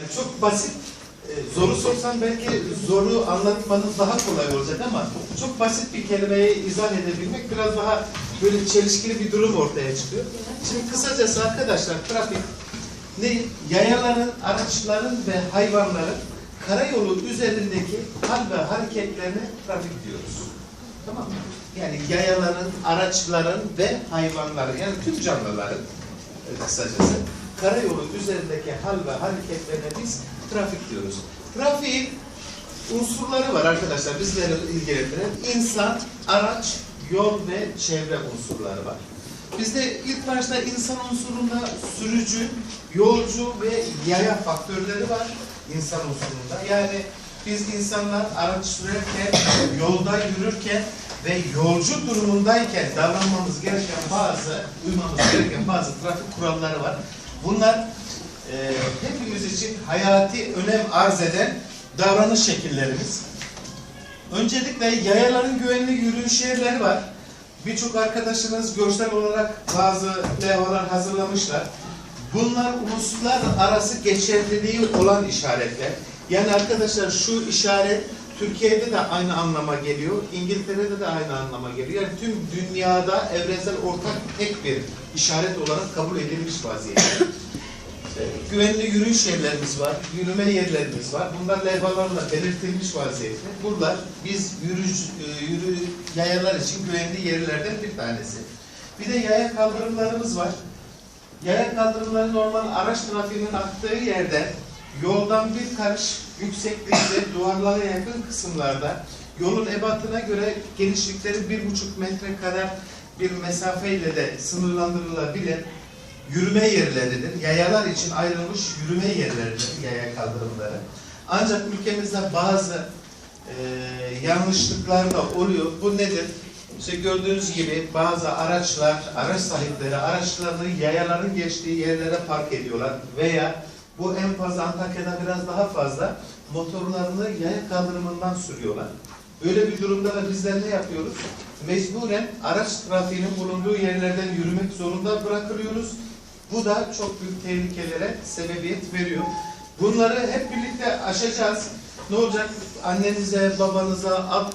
Yani çok basit, e, zoru sorsan belki zoru anlatmanız daha kolay olacak ama çok basit bir kelimeyi izah edebilmek biraz daha böyle çelişkili bir durum ortaya çıkıyor. Şimdi kısacası arkadaşlar trafik ne? Yayaların, araçların ve hayvanların karayolu üzerindeki hal ve hareketlerine trafik diyoruz. Tamam mı? Yani yayaların, araçların ve hayvanların yani tüm canlıların e, kısacası karayolu üzerindeki hal ve hareketlerine biz trafik diyoruz. Trafiğin unsurları var arkadaşlar bizleri ilgilendiren insan, araç, yol ve çevre unsurları var. Bizde ilk başta insan unsurunda sürücü, yolcu ve yaya faktörleri var insan unsurunda. Yani biz insanlar araç sürerken, yolda yürürken ve yolcu durumundayken davranmamız gereken bazı, uymamız gereken bazı trafik kuralları var. Bunlar e, hepimiz için hayati önem arz eden davranış şekillerimiz. Öncelikle yayaların güvenli yürüyüş yerleri var. Birçok arkadaşınız görsel olarak bazı levhalar hazırlamışlar. Bunlar uluslar arası geçerliliği olan işaretler. Yani arkadaşlar şu işaret Türkiye'de de aynı anlama geliyor, İngiltere'de de aynı anlama geliyor. Yani tüm dünyada evrensel ortak tek bir işaret olarak kabul edilmiş vaziyette. Güvenli yürüyüş yerlerimiz var, yürüme yerlerimiz var. Bunlar levhalarla belirtilmiş vaziyette. Bunlar biz yürüyüş, e, yürü, yayalar için güvenli yerlerden bir tanesi. Bir de yaya kaldırımlarımız var. Yaya kaldırımları normal araç trafiğinin aktığı yerden yoldan bir karış yükseklikte duvarlara yakın kısımlarda yolun ebatına göre genişlikleri bir buçuk metre kadar bir mesafeyle de sınırlandırılabilen yürüme yerleridir. Yayalar için ayrılmış yürüme yerleridir yaya kaldırımları. Ancak ülkemizde bazı e, yanlışlıklar da oluyor. Bu nedir? İşte gördüğünüz gibi bazı araçlar, araç sahipleri araçlarını yayaların geçtiği yerlere park ediyorlar veya bu en fazla Antakya'da biraz daha fazla motorlarını yaya kaldırımından sürüyorlar. Böyle bir durumda da bizler ne yapıyoruz? Mecburen araç trafiğinin bulunduğu yerlerden yürümek zorunda bırakılıyoruz. Bu da çok büyük tehlikelere sebebiyet veriyor. Bunları hep birlikte aşacağız. Ne olacak? Annenize, babanıza, at